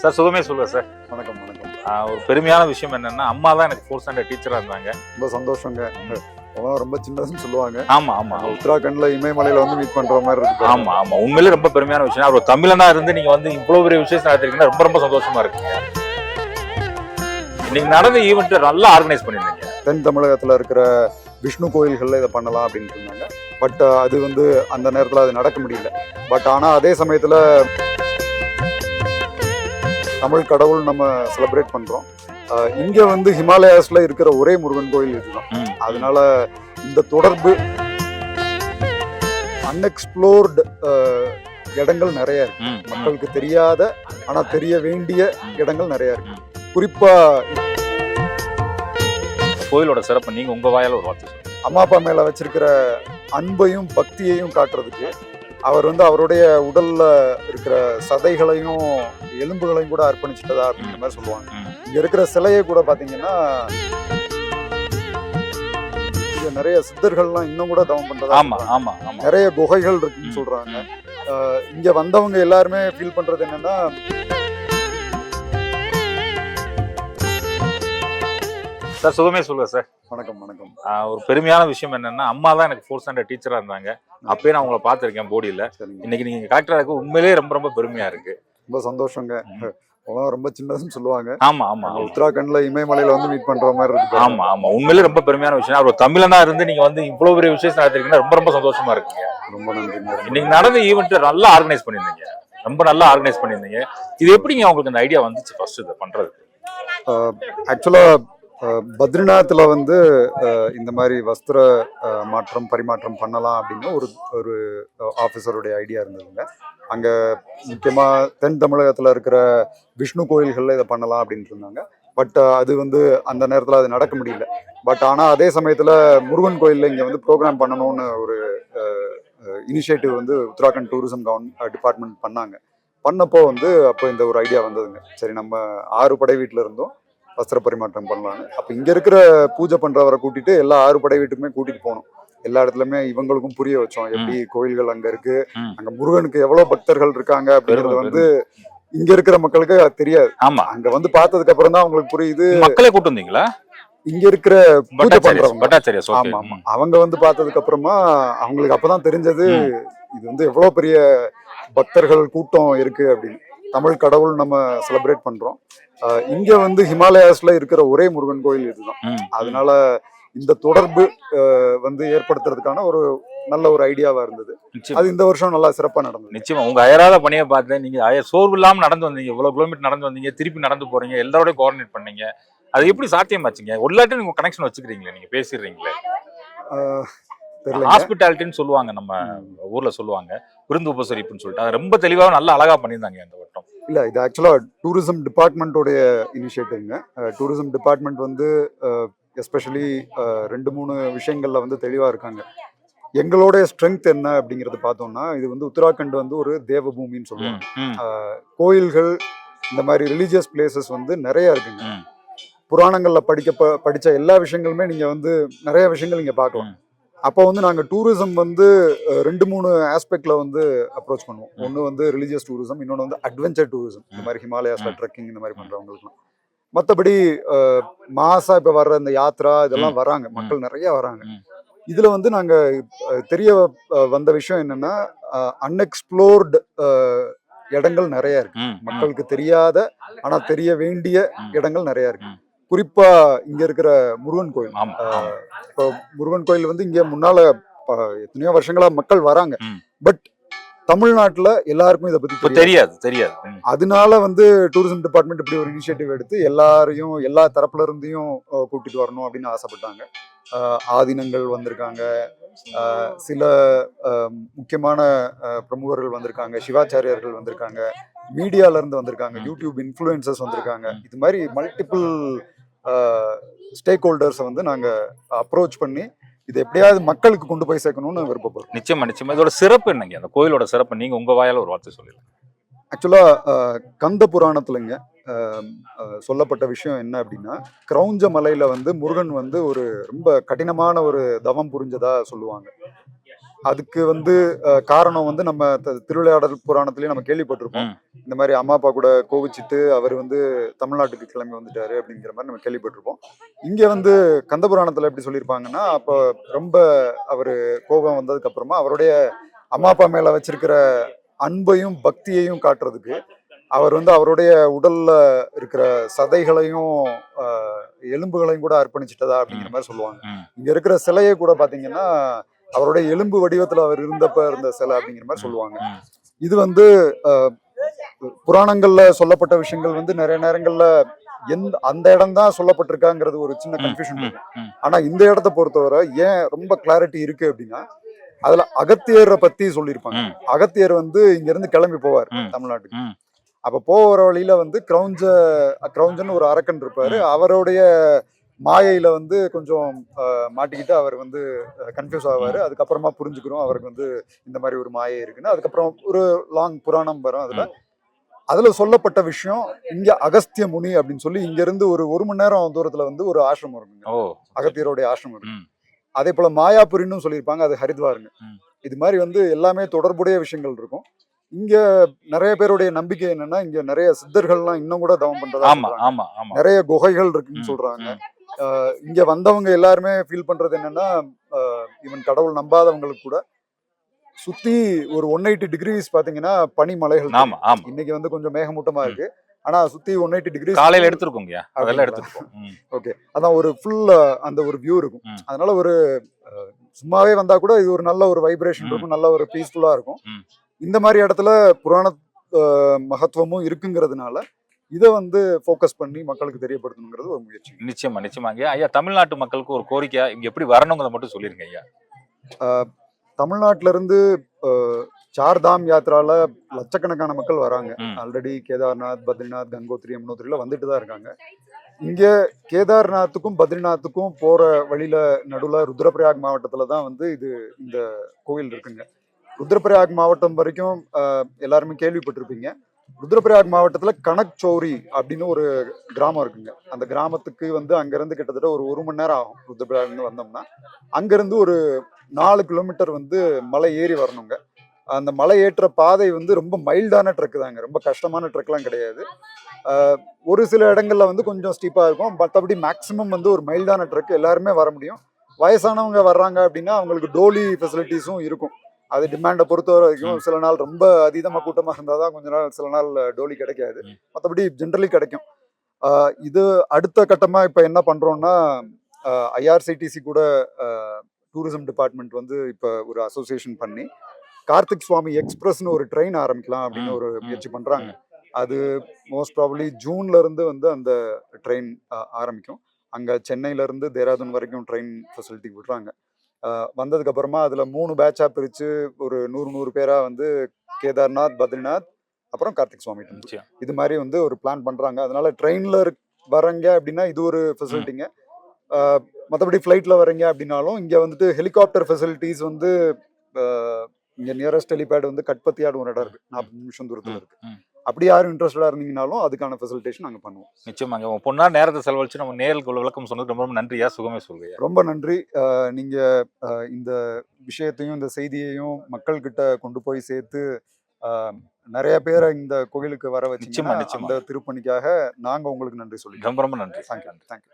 Sir சுகமே சொல்லுவேன் sir. வணக்கம் வணக்கம். ஒரு பெருமையான விஷயம் என்னன்னா அம்மா தான் எனக்கு ஃபோர்த் ஸ்டாண்டர்ட் டீச்சரா இருந்தாங்க. ரொம்ப சந்தோஷங்க. அவன் ரொம்ப சின்னதுன்னு சொல்லுவாங்க. ஆமா ஆமா. உத்தராகண்ட்ல இமயமலையில வந்து மீட் பண்ற மாதிரி இருக்கு. ஆமா ஆமா. உண்மையிலே ரொம்ப பெருமையான விஷயம். அவர் தமிழனா இருந்து நீங்க வந்து இவ்வளவு பெரிய விஷயம் நடத்திருக்கீங்கன்னா ரொம்ப ரொம்ப சந்தோஷமா இருக்குங்க. இன்னைக்கு நடந்த ஈவெண்ட் நல்லா ஆர்கனைஸ் பண்ணிருந்தீங்க தென் தமிழகத்துல இருக்கிற விஷ்ணு கோயில்கள்ல இதை பண்ணலாம் அப்படின்னு இருந்தாங்க. பட் அது வந்து அந்த நேரத்துல அது நடக்க முடியல. பட் ஆனா அதே சமயத்துல தமிழ் கடவுள் நம்ம செலிப்ரேட் பண்றோம். இங்க வந்து ஹிமாலயாஸ்ல இருக்கிற ஒரே முருகன் கோயில் இதுதான். அதனால இந்த தொடர்பு அன்எக்ஸ்ப்ளோர்டு இடங்கள் நிறைய இருக்கு. மக்களுக்கு தெரியாத ஆனா தெரிய வேண்டிய. இடங்கள் நிறைய இருக்கு. குறிப்பா கோயிலோட சிறப்பு நீங்க உங்க வாயால ஒரு வார்த்தை அம்மா அப்பா மேல வச்சிருக்கிற அன்பையும் பக்தியையும் காட்டுறதுக்கு அவர் வந்து அவருடைய உடல்ல இருக்கிற சதைகளையும் எலும்புகளையும் கூட அர்ப்பணிச்சிட்டதா அப்படிங்கிற மாதிரி சொல்லுவாங்க. இங்க இருக்கிற சிலையை கூட பாத்தீங்கன்னா இங்க நிறைய சித்தர்கள்லாம் இன்னும் கூட தவம் பண்றதா ஆமா. ஆமா நிறைய குகைகள் இருக்குன்னு. சொல்றாங்க இங்க வந்தவங்க எல்லாருமே ஃபீல் பண்றது என்னன்னா சார் சுகமே சொல்லுவேன் சார். வணக்கம் வணக்கம். ஒரு பெருமையான விஷயம் என்னன்னா அம்மா தான் எனக்கு ஃபோர்த் ஸ்டாண்டர்ட் டீச்சரா இருந்தாங்க. அப்பயே நான் உங்களை பார்த்திருக்கேன் போடியில இன்னைக்கு நீங்க கலெக்டரா இருக்கு. உண்மையிலேயே ரொம்ப ரொம்ப பெருமையா இருக்கு. ரொம்ப சந்தோஷங்க. ரொம்ப சின்னதுன்னு சொல்லுவாங்க. ஆமா ஆமா. உத்தராகண்ட்ல இமயமலையில வந்து மீட் பண்ற மாதிரி இருக்கு. ஆமா ஆமா. உண்மையிலே ரொம்ப பெருமையான விஷயம். அவர் தமிழனா இருந்து நீங்க வந்து இவ்வளவு பெரிய விஷயம் நடத்திருக்கீங்கன்னா ரொம்ப ரொம்ப சந்தோஷமா இருக்குங்க. ரொம்ப நன்றிங்க. இன்னைக்கு நடந்த ஈவெண்ட் நல்லா ஆர்கனைஸ் பண்ணிருந்தீங்க ரொம்ப நல்லா ஆர்கனைஸ் பண்ணிருந்தீங்க இது எப்படிங்க உங்களுக்கு இந்த ஐடியா வந்துச்சு ஃபர்ஸ்ட் இதை பண்றதுக்கு? ஆக்சுவலா பத்ரிநாத்தில் வந்து இந்த மாதிரி வஸ்திர மாற்றம் பரிமாற்றம் பண்ணலாம் அப்படின்னு ஒரு ஒரு ஆஃபீஸருடைய ஐடியா இருந்ததுங்க. அங்கே முக்கியமாக தென் தமிழகத்தில் இருக்கிற விஷ்ணு கோயில்களில் இதை பண்ணலாம் அப்படின்ட்டு இருந்தாங்க. பட் அது வந்து அந்த நேரத்தில் அது நடக்க முடியல. பட் ஆனால் அதே சமயத்தில் முருகன் கோயிலில் இங்கே வந்து ப்ரோக்ராம் பண்ணணும்னு ஒரு இனிஷியேட்டிவ் வந்து உத்தராகண்ட் டூரிசம் கவர்ன் டிபார்ட்மெண்ட் பண்ணாங்க. பண்ணப்போ வந்து அப்போ இந்த ஒரு ஐடியா வந்ததுங்க. சரி நம்ம ஆறு படை வீட்டில் இருந்தோம். வஸ்திர பரிமாற்றம் பண்ணலான்னு அப்போ இங்கே இருக்கிற பூஜை பண்ணுறவரை கூட்டிட்டு எல்லா ஆறு படை வீட்டுக்குமே கூட்டிட்டு போனோம் எல்லா இடத்துலயுமே இவங்களுக்கும் புரிய வச்சோம். எப்படி கோயில்கள் அங்க இருக்கு. அங்க முருகனுக்கு எவ்வளவு பக்தர்கள் இருக்காங்க அப்படிங்கறது வந்து இங்க இருக்கிற மக்களுக்கு தெரியாது. ஆமா. அங்க வந்து பார்த்ததுக்கு அப்புறம் தான் அவங்களுக்கு புரியுது. மக்களே கூட்டு வந்தீங்களா? இங்க இருக்கிற பூஜை பண்றவங்க. ஆமா ஆமா. அவங்க வந்து பார்த்ததுக்கு அப்புறமா அவங்களுக்கு அப்பதான் தெரிஞ்சது. இது வந்து எவ்வளவு பெரிய பக்தர்கள் கூட்டம் இருக்கு அப்படின்னு. தமிழ் கடவுள் நம்ம செலிப்ரேட் பண்றோம். இங்க வந்து ஹிமாலயாஸ்ல இருக்கிற ஒரே முருகன் கோயில் இதுதான். அதனால இந்த தொடர்பு வந்து ஏற்படுத்துறதுக்கான ஒரு நல்ல ஒரு ஐடியாவா இருந்தது. அது இந்த வருஷம் நல்லா சிறப்பா நடந்தது. நிச்சயமா. உங்க அயராத பணியை பார்த்தேன் நீங்க அய சோர்வு இல்லாம நடந்து வந்தீங்க. இவ்வளவு கிலோமீட்டர் நடந்து வந்தீங்க. திருப்பி நடந்து போறீங்க. எல்லாரோடய கோஆர்டினேட் பண்ணீங்க. அது எப்படி சாத்தியமாச்சுங்க? எல்லாட்டையும் நீங்க கனெக்ஷன் வச்சுக்கிறீங்களே நீங்க பேசிடுறீங்களே? ஹாஸ்பிட்டாலிட்டின்னு சொல்லுவாங்க நம்ம ஊர்ல சொல்லுவாங்க. விருந்து உபசரிப்புன்னு சொல்லிட்டு. அது ரொம்ப தெளிவாக நல்லா அழகா பண்ணியிருந்தாங்க இந்த வட்டம். இல்ல இது ஆக்சுவலா டூரிசம் டிபார்ட்மெண்ட்டோடைய இனிஷியேட்டிவ்ங்க டூரிசம் டிபார்ட்மெண்ட் வந்து எஸ்பெஷலி ரெண்டு மூணு விஷயங்கள்ல வந்து தெளிவா இருக்காங்க. எங்களோட ஸ்ட்ரென்த் என்ன அப்படிங்கறது பார்த்தோம்னா இது வந்து உத்தராகண்ட் வந்து ஒரு தேவபூமின்னு சொல்லுவாங்க. கோயில்கள் இந்த மாதிரி ரிலீஜியஸ் பிளேசஸ் வந்து நிறைய இருக்குங்க. புராணங்கள்ல படிக்க படிச்ச எல்லா விஷயங்களுமே நீங்க வந்து நிறைய விஷயங்கள் நீங்க பார்க்கலாம். அப்போ வந்து நாங்க டூரிசம் வந்து ரெண்டு மூணு ஆஸ்பெக்ட்ல வந்து அப்ரோச் பண்ணுவோம் ம். ஒன்னு வந்து ரிலீஜியஸ் டூரிசம் இன்னொன்று வந்து அட்வென்ச்சர் டூரிசம் இந்த. மாதிரி ஹிமாலயாஸ்ல. ட்ரெக்கிங் இந்த மாதிரி பண்றவங்களுக்குலாம் மற்றபடி மாசா இப்ப வர்ற இந்த யாத்ரா இதெல்லாம் வராங்க மக்கள் நிறைய வராங்க. இதுல வந்து நாங்க அஹ், தெரிய வந்த விஷயம் என்னன்னா அன்எக்ஸ்ப்ளோர்டு இடங்கள் நிறைய இருக்கு. மக்களுக்கு தெரியாத ஆனா தெரிய வேண்டிய. இடங்கள் நிறைய இருக்கு. குறிப்பா இங்க இருக்கிற முருகன் கோயில். இப்போ முருகன் கோயில் வந்து இங்க முன்னால எத்தனையோ வருஷங்களா மக்கள் வராங்க. பட் தமிழ்நாட்டுல எல்லாருக்கும் இதை பத்தி தெரியாது. தெரியாது அதனால வந்து டூரிசம் டிபார்ட்மெண்ட் இப்படி ஒரு இனிஷியேட்டிவ் எடுத்து எல்லாரையும் எல்லா தரப்புல இருந்தையும் கூட்டிட்டு வரணும் அப்படின்னு ஆசைப்பட்டாங்க. ஆதீனங்கள் வந்திருக்காங்க. சில முக்கியமான பிரமுகர்கள் வந்திருக்காங்க. சிவாச்சாரியர்கள் வந்திருக்காங்க. மீடியால இருந்து வந்திருக்காங்க. யூடியூப் இன்ஃப்ளூயன்சர்ஸ் வந்திருக்காங்க. இது மாதிரி மல்டிபிள் ஸ்டேக் ஹோல்டர்ஸை வந்து நாங்க அப்ரோச் பண்ணி இது எப்படியாவது மக்களுக்கு கொண்டு போய் சேர்க்கணும்னு விருப்பப்படுறோம். நிச்சயமா நிச்சயமா. இதோட சிறப்பு என்னங்க? அந்த கோயிலோட சிறப்பு நீங்க உங்க வாயால ஒரு வார்த்தை சொல்லிடுங்க ஆக்சுவலா கந்த புராணத்துலங்க சொல்லப்பட்ட விஷயம் என்ன அப்படின்னா கிரௌஞ்ச மலையில வந்து முருகன் வந்து ஒரு ரொம்ப கடினமான ஒரு தவம் புரிஞ்சதா சொல்லுவாங்க. அதுக்கு வந்து காரணம் வந்து நம்ம த- திருவிளையாடல் புராணத்திலேயே நம்ம கேள்விப்பட்டிருப்போம். இந்த மாதிரி அம்மா அப்பா கூட கோவிச்சிட்டு அவர் வந்து தமிழ்நாட்டுக்கு கிளம்பி வந்துட்டாரு அப்படிங்கிற மாதிரி நம்ம கேள்விப்பட்டிருப்போம் இங்க வந்து கந்த புராணத்துல எப்படி சொல்லியிருப்பாங்கன்னா அப்போ ரொம்ப அவரு கோபம் வந்ததுக்கு அப்புறமா அவருடைய அம்மா அப்பா மேல வச்சிருக்கிற அன்பையும் பக்தியையும் காட்டுறதுக்கு அவர் வந்து அவருடைய உடல்ல இருக்கிற சதைகளையும் ஆஹ், எலும்புகளையும் கூட அர்ப்பணிச்சிட்டதா அப்படிங்கிற மாதிரி சொல்லுவாங்க. இங்க இருக்கிற சிலையை கூட பாத்தீங்கன்னா அவருடைய எலும்பு வடிவத்துல அவர் இருந்தப்ப இருந்த சிலை அப்படிங்கிற மாதிரி சொல்லுவாங்க. இது வந்து புராணங்கள்ல சொல்லப்பட்ட விஷயங்கள் வந்து நிறைய நேரங்கள்ல எந்த அந்த இடம் தான் சொல்லப்பட்டிருக்காங்கிறது ஒரு சின்ன கன்ஃபியூஷன் ம், இருக்கு ம். ஆனா இந்த இடத்த பொறுத்தவரை ஏன் ரொம்ப கிளாரிட்டி இருக்கு அப்படின்னா அதுல அகத்தியரை பத்தி சொல்லியிருப்பாங்க. அகத்தியர் வந்து இங்க இருந்து கிளம்பி போவார். தமிழ்நாட்டுக்கு. அப்ப போகிற வழியில வந்து கிரௌஞ்ச கிரௌஞ்சன் ஒரு அரக்கன் இருப்பாரு. அவருடைய மாயையில வந்து கொஞ்சம் மாட்டிக்கிட்டு அவர் வந்து கன்ஃபியூஸ் ஆவாரு. அதுக்கப்புறமா புரிஞ்சுக்கிறோம் அவருக்கு வந்து இந்த மாதிரி ஒரு மாயை இருக்குன்னு. அதுக்கப்புறம் ஒரு லாங் புராணம் வரும் அதுல. அதுல சொல்லப்பட்ட விஷயம் இங்க அகஸ்திய முனி அப்படின்னு சொல்லி இங்க இருந்து ஒரு ஒரு மணி நேரம் தூரத்துல வந்து ஒரு ஆசிரமம் இருக்குங்க. அகத்தியருடைய ஆசிரமம் இருக்கு. அதே போல மாயாபுரின்னு சொல்லியிருப்பாங்க அது ஹரித்வாருங்க. இது மாதிரி வந்து எல்லாமே தொடர்புடைய விஷயங்கள் இருக்கும். இங்க நிறைய பேருடைய நம்பிக்கை என்னன்னா இங்க நிறைய சித்தர்கள்லாம் இன்னும் கூட தவம் பண்றதா நிறைய குகைகள் இருக்குன்னு சொல்றாங்க. இங்க வந்தவங்க எல்லாருமே ஃபீல் பண்றது என்னன்னா இவன் கடவுள் நம்பாதவங்களுக்கு கூட சுத்தி ஒரு ஒன் எயிட்டி டிகிரிஸ் பாத்தீங்கன்னா பனிமலைகள் ஆமா ஆமா இன்னைக்கு வந்து கொஞ்சம் மேகமூட்டமா இருக்கு ஆனா சுத்தி ஒன் எயிட்டி டிகிரி காலையில எடுத்திருக்கோங்கய்யா அதெல்லாம்? எடுத்துருக்கோம். ஓகே அதான் ஒரு ஃபுல் அந்த ஒரு வியூ இருக்கும். அதனால ஒரு சும்மாவே வந்தா கூட இது ஒரு நல்ல ஒரு வைப்ரேஷன். இருக்கும் நல்ல ஒரு பீஸ்ஃபுல்லா இருக்கும். இந்த மாதிரி இடத்துல புராண மகத்துவமும் இருக்குங்கிறதுனால இதை வந்து ஃபோக்கஸ் பண்ணி மக்களுக்கு தெரியப்படுத்தணுங்கிறது ஒரு முயற்சி. நிச்சயமா நிச்சயமாங்க ஐயா தமிழ்நாட்டு மக்களுக்கு ஒரு கோரிக்கை இங்க எப்படி வரணுங்கிறத மட்டும் சொல்லிருங்க ஐயா. தமிழ்நாட்டுல இருந்து அஹ், சார்தாம் யாத்ரால லட்சக்கணக்கான மக்கள் வராங்க. ஆல்ரெடி கேதார்நாத் பத்ரிநாத் கங்கோத்ரி யமுனோத்ரில வந்துட்டு தான் இருக்காங்க. இங்க கேதார்நாத்துக்கும் பத்ரிநாத்துக்கும் போற வழியில நடுவுல ருத்ரபிரயாக் மாவட்டத்துல தான் வந்து இது இந்த கோவில் இருக்குங்க. ருத்ரபிரயாக் மாவட்டம் வரைக்கும் எல்லாருமே கேள்விப்பட்டிருப்பீங்க. ருத்ரபிரயாக் மாவட்டத்தில் கனக் சௌரி அப்படின்னு ஒரு கிராமம் இருக்குங்க. அந்த கிராமத்துக்கு வந்து அங்கேருந்து கிட்டத்தட்ட ஒரு ஒரு மணி நேரம் ஆகும் ருத்ரபிரயாக்னு வந்தோம்னா. அங்கேருந்து ஒரு நாலு கிலோமீட்டர் வந்து மலை ஏறி வரணுங்க. அந்த மலை ஏற்ற பாதை வந்து ரொம்ப மைல்டான ட்ரெக் தாங்க. ரொம்ப கஷ்டமான ட்ரெக்லாம் கிடையாது. ஒரு சில இடங்களில் வந்து கொஞ்சம் ஸ்டீப்பாக இருக்கும். மற்றபடி மேக்ஸிமம் வந்து ஒரு மைல்டான ட்ரெக் எல்லாருமே வர முடியும். வயசானவங்க வர்றாங்க அப்படின்னா அவங்களுக்கு டோலி ஃபெசிலிட்டிஸும் இருக்கும். அது டிமாண்டை பொறுத்த வரைக்கும் சில நாள் ரொம்ப அதீதமாக கூட்டமாக இருந்தால் தான் கொஞ்ச நாள் சில நாள் டோலி கிடைக்காது. மற்றபடி ஜென்ரலி கிடைக்கும். இது அடுத்த கட்டமாக இப்போ என்ன பண்ணுறோம்னா ஐஆர்சிடிசி கூட டூரிசம் டிபார்ட்மெண்ட் வந்து இப்போ ஒரு அசோசியேஷன் பண்ணி கார்த்திக் சுவாமி எக்ஸ்பிரஸ்னு ஒரு ட்ரெயின் ஆரம்பிக்கலாம் அப்படின்னு ஒரு முயற்சி பண்றாங்க. அது மோஸ்ட் ப்ராபப்ளி ஜூன்ல இருந்து வந்து அந்த ட்ரெயின் ஆரம்பிக்கும். அங்க சென்னையில இருந்து தேராதூன் வரைக்கும் ட்ரெயின் ஃபெசிலிட்டி விடுறாங்க. அஹ், வந்ததுக்கு அப்புறமா அதுல மூணு பேட்சா பிரிச்சு ஒரு நூறு நூறு பேரா வந்து கேதார்நாத் பத்ரிநாத் அப்புறம் கார்த்திக் சுவாமி இது மாதிரி வந்து ஒரு பிளான் பண்றாங்க. அதனால ட்ரெயின்ல வரீங்க அப்படின்னா இது ஒரு ஃபெசிலிட்டிங்க மற்றபடி ஃப்ளைட்ல வரீங்க அப்படின்னாலும் இங்க வந்துட்டு ஹெலிகாப்டர் ஃபெசிலிட்டிஸ் வந்து இங்க நியரஸ்ட் ஹெலிபேட் வந்து கட்பத்தியாடு ஒரு இடம் இருக்கு. நாற்பது நிமிஷம் தூரத்துல ம், இருக்கு. ம். அப்படி யாரும் இன்ட்ரெஸ்டடா இருந்தீங்கனாலும் அதுக்கான ஃபெசிலிட்டேஷன் நாங்க பண்ணுவோம். நிச்சயமாங்க. உங்க பொண்ணா நேரத்தை செலவழிச்சு நம்ம நேருக்கு விளக்கம் சொன்னது ரொம்ப ரொம்ப நன்றியா? சுகமே சொல்லுங்க. ரொம்ப நன்றி. அஹ், நீங்க அஹ், இந்த விஷயத்தையும் இந்த செய்தியையும் மக்கள்கிட்ட கொண்டு போய் சேர்த்து நிறைய பேரை இந்த கோயிலுக்கு வர நிச்சயமா. அந்த திருப்பணிக்காக நாங்க உங்களுக்கு நன்றி சொல்லிக்கிறோம். ரொம்ப ரொம்ப நன்றி. Thank you thank you